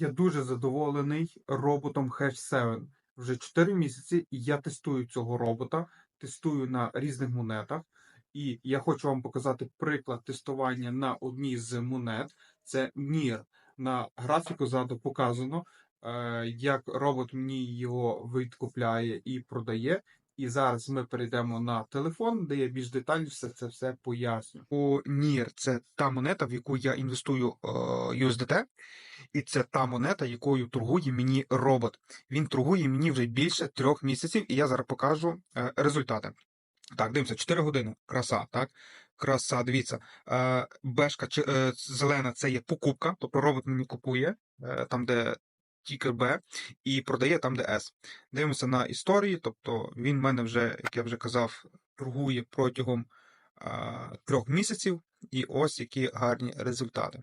Я дуже задоволений роботом Hash 7. Вже 4 місяці я тестую цього робота, тестую на різних монетах. І я хочу вам показати приклад тестування на одній з монет. Це NIR. На графіку ззаду показано, е, як робот мені його відкупляє і продає. І зараз ми перейдемо на телефон, де я більш детальніше це все поясню. У NIR це та монета, в яку я інвестую е, USDT. І це та монета, якою торгує мені робот. Він торгує мені вже більше трьох місяців, і я зараз покажу е, результати. Так, дивимося, 4 години. Краса, так? Краса, дивіться. Е, бешка е, зелена це є покупка, тобто робот мені купує е, там, де тікер Б, і продає там, де С. Дивимося на історії, тобто він в мене вже, як я вже казав, торгує протягом е, трьох місяців, і ось які гарні результати.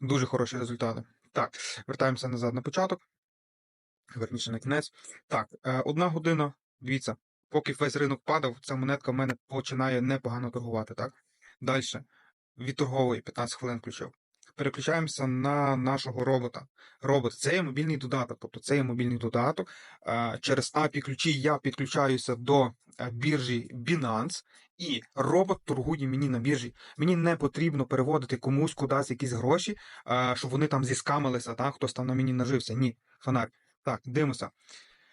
Дуже хороші результати. Так, вертаємося назад на початок. Верніше на кінець. Так, е, одна година. Дивіться, поки весь ринок падав, ця монетка в мене починає непогано торгувати. Так? Далі. Відторговує 15 хвилин включив. Переключаємося на нашого робота. Робот це є мобільний додаток, тобто це є мобільний додаток. Е, Через API ключі я підключаюся до е, біржі Binance, і робот торгує мені на біржі. Мені не потрібно переводити комусь кудись якісь гроші, е, щоб вони там зіскамилися, так? хтось там на мені нажився. Ні, фонарь. Так, дивимося.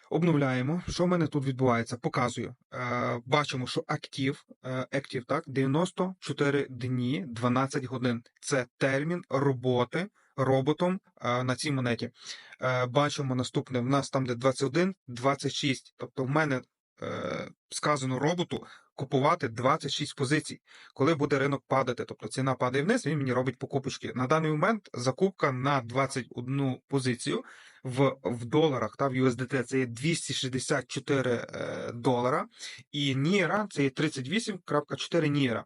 Обновляємо. Що в мене тут відбувається? Показую. Е, бачимо, що актив, е, актив, так, 94 дні, 12 годин. Це термін роботи роботом е, на цій монеті. Е, бачимо наступне. В нас там, де 21, 26. Тобто, в мене е, сказано роботу купувати 26 позицій. Коли буде ринок падати, тобто ціна падає вниз, він мені робить покупочки. На даний момент закупка на 21 позицію в, в доларах та в USDT це є 264 е, долара, і Ніра це є 38.4 Ніра.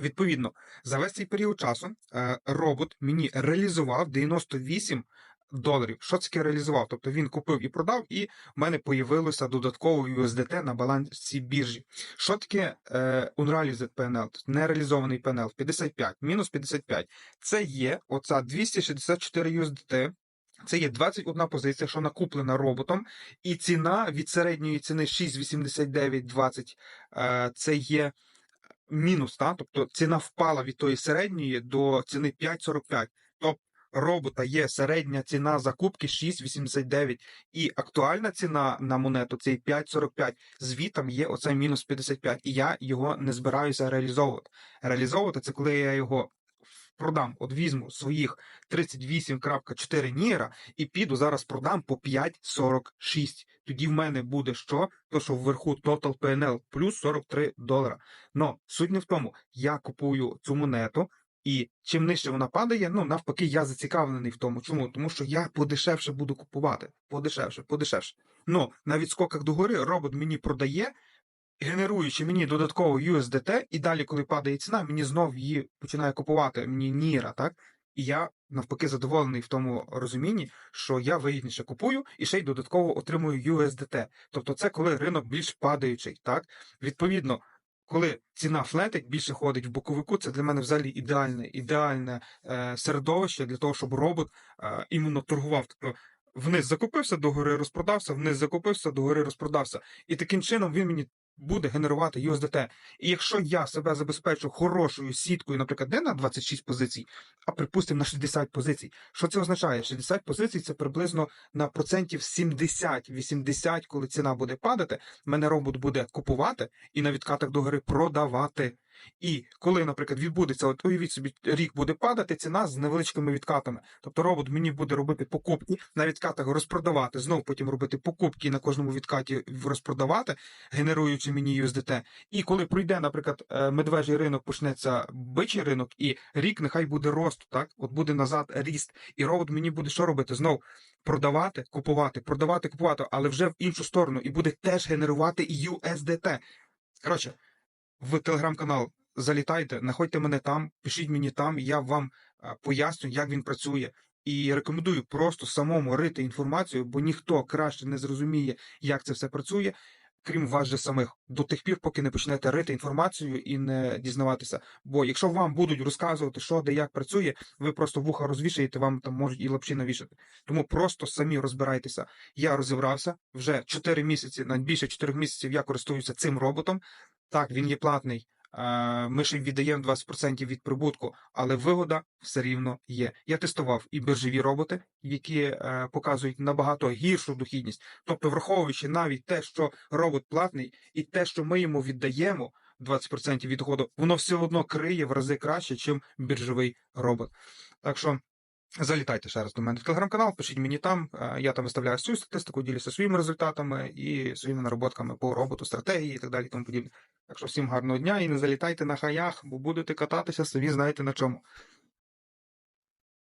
Відповідно, за весь цей період часу е, робот мені реалізував 98 доларів. Що це реалізував? Тобто він купив і продав, і в мене появилося додатково USDT на балансі біржі. Що таке е, unrealized PNL? Нереалізований PNL 55, мінус 55. Це є оця 264 USDT, це є 21 позиція, що накуплена роботом, і ціна від середньої ціни 6,8920 е, це є мінус, та? тобто ціна впала від тої середньої до ціни 5,45. Тобто робота є середня ціна закупки 6,89 і актуальна ціна на монету це 5,45. Звітом є оцей мінус 55, і я його не збираюся реалізовувати. Реалізовувати це коли я його продам, от візьму своїх 38.4 Ніра і піду зараз продам по 5.46. Тоді в мене буде що? То, що вверху Total PNL плюс 43 долара. Но суть не в тому, я купую цю монету, і чим нижче вона падає, ну навпаки, я зацікавлений в тому. Чому? Тому що я подешевше буду купувати. Подешевше, подешевше. Ну, на відскоках догори робот мені продає, генеруючи мені додатково USDT, і далі, коли падає ціна, мені знов її починає купувати мені Ніра, так? І я навпаки задоволений в тому розумінні, що я вигідніше купую і ще й додатково отримую USDT. Тобто це коли ринок більш падаючий, так? Відповідно, коли ціна флетить, більше ходить в боковику, це для мене взагалі ідеальне, ідеальне е, середовище для того, щоб робот е, іменно торгував. Тобто вниз закупився, догори розпродався, вниз закупився, догори розпродався. І таким чином він мені буде генерувати USDT. І якщо я себе забезпечу хорошою сіткою, наприклад, не на 26 позицій, а припустимо на 60 позицій. Що це означає? 60 позицій це приблизно на процентів 70-80, коли ціна буде падати, мене робот буде купувати і на відкатах догори продавати. І коли, наприклад, відбудеться, от уявіть собі, рік буде падати, ціна з невеличкими відкатами. Тобто робот мені буде робити покупки на відкатах розпродавати, знову потім робити покупки на кожному відкаті розпродавати, генеруючи мені USDT. І коли пройде, наприклад, е, медвежий ринок, почнеться бичий ринок, і рік нехай буде росту, так? От буде назад ріст, і робот мені буде що робити? Знов продавати, купувати, продавати, купувати, але вже в іншу сторону, і буде теж генерувати USDT. Коротше, в телеграм-канал залітайте, знаходьте мене там, пишіть мені там, я вам поясню, як він працює. І рекомендую просто самому рити інформацію, бо ніхто краще не зрозуміє, як це все працює. Крім вас же самих, до тих пір, поки не почнете рити інформацію і не дізнаватися. Бо якщо вам будуть розказувати, що де як працює, ви просто вуха розвішаєте, вам там можуть і лапші навішати. Тому просто самі розбирайтеся. Я розібрався вже 4 місяці, на більше 4 місяців я користуюся цим роботом. Так, він є платний. Е, Ми ще й віддаємо 20% від прибутку, але вигода все рівно є. Я тестував і біржові роботи, які е, показують набагато гіршу дохідність. Тобто, враховуючи навіть те, що робот платний, і те, що ми йому віддаємо 20% відходу, воно все одно криє в рази краще, ніж біржовий робот. Так що залітайте ще раз до мене в телеграм-канал, пишіть мені там. е, Я там виставляю свою статистику, ділюся своїми результатами і своїми нароботками по роботу, стратегії і так далі. Тому подібне. Так що всім гарного дня і не залітайте на хаях, бо будете кататися, самі знаєте на чому.